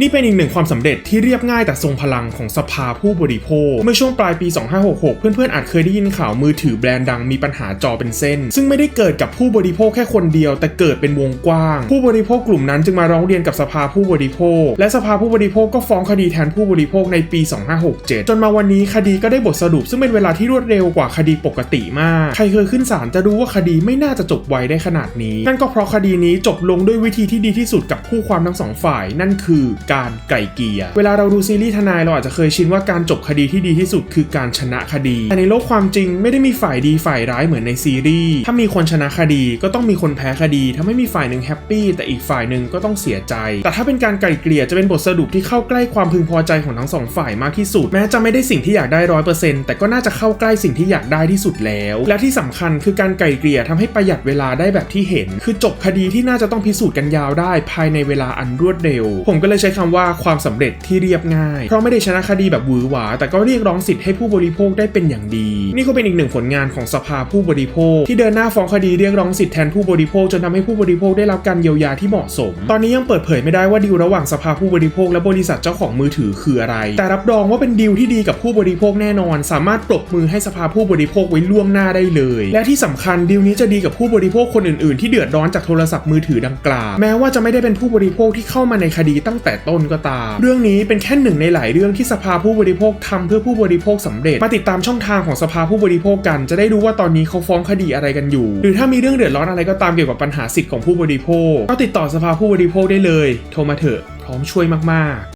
นี่เป็นอีกหนึ่งความสำเร็จที่เรียบง่ายแต่ทรงพลังของสภาผู้บริโภค เมื่อช่วงปลายปี 2566 เพื่อนๆ อาจเคยได้ยินข่าวมือถือแบรนด์ดังมีปัญหาจอเป็นเส้น ซึ่งไม่ได้เกิดกับผู้บริโภคแค่คนเดียว แต่เกิดเป็นวงกว้าง ผู้บริโภคกลุ่มนั้นจึงมาร้องเรียนกับสภาผู้บริโภค และสภาผู้บริโภคก็ฟ้องคดีแทนผู้บริโภคในปี 2567 จนมาวันนี้คดีก็ได้บทสรุป ซึ่งเป็นเวลาที่รวดเร็วกว่าคดีปกติมาก ใครเคยขึ้นศาลจะรู้ว่าคดีไม่น่าจะจบไวได้ขนาดนี้ นั่นก็เพราะคดีนี้จบลงด้วยวิธีที่ดีที่สุดกับคู่ความทั้งสองฝ่าย นั่นคือการไกล่เกลี่ยเวลาเราดูซีรีส์ทนายเราอาจจะเคยชินว่าการจบคดีที่ดีที่สุดคือการชนะคดี แต่ในโลกความจริงไม่ได้มีฝ่ายดีฝ่ายร้ายเหมือนในซีรีส์ ถ้ามีคนชนะคดีก็ต้องมีคนแพ้คดีทำให้มีฝ่ายหนึ่งแฮปปี้แต่อีกฝ่ายหนึ่งก็ต้องเสียใจ แต่ถ้าเป็นการไกล่เกลี่ยจะเป็นบทสรุปที่เข้าใกล้ความพึงพอใจของทั้งสองฝ่ายมากที่สุด แม้จะไม่ได้สิ่งที่อยากได้ร้อยเปอร์เซ็นต์แต่ก็น่าจะเข้าใกล้สิ่งที่อยากได้ที่สุดแล้ว และที่สำคัญคือการไกล่เกลี่ยทำให้ประหยัดเวลาได้แบบที่เห็น คือจบคดีที่น่าจะต้องพิสูจน์กันยาวได้ภายในเวลาอันรวดเร็ว ผมก็เลยใช้คำว่าความสำเร็จที่เรียบง่าย เพราะไม่ได้ชนะคดีแบบหวือหวา แต่ก็เรียกร้องสิทธิ์ให้ผู้บริโภคได้เป็นอย่างดี นี่ก็เป็นอีกหนึ่งผลงานของสภาผู้บริโภค ที่เดินหน้าฟ้องคดีเรียกร้องสิทธิ์แทนผู้บริโภคจนทำให้ผู้บริโภคได้รับการเยียวยาที่เหมาะสม ตอนนี้ยังเปิดเผยไม่ได้ว่าดีลระหว่างสภาผู้บริโภค และบริษัทเจ้าของมือถือคืออะไร แต่รับรองว่าเป็นดีลที่ดีกับผู้บริโภคแน่นอน สามารถปรบมือให้สภาผู้บริโภคไว้ล่วงหน้าได้เลย และที่สำคัญดีลนี้จะดีกับผู้บริโภคคนอื่นๆ ที่เดือดร้อนจากโทรศัพท์มือถือดังกล่าวแม้ว่าจะไม่ได้เป็นผู้บริโภคที่เข้ามาในคดีตั้งแต่ตนก็ตาม เรื่องนี้เป็นแค่หนึ่งในหลายเรื่องที่สภาผู้บริโภคทำเพื่อผู้บริโภคสำเร็จ มาติดตามช่องทางของสภาผู้บริโภคกัน จะได้รู้ว่าตอนนี้เขาฟ้องคดีอะไรกันอยู่ หรือถ้ามีเรื่องเดือดร้อนอะไรก็ตามเกี่ยวกับปัญหาสิทธิ์ของผู้บริโภค ก็ติดต่อสภาผู้บริโภคได้เลย โทรมาเถอะ พร้อมช่วยมากๆ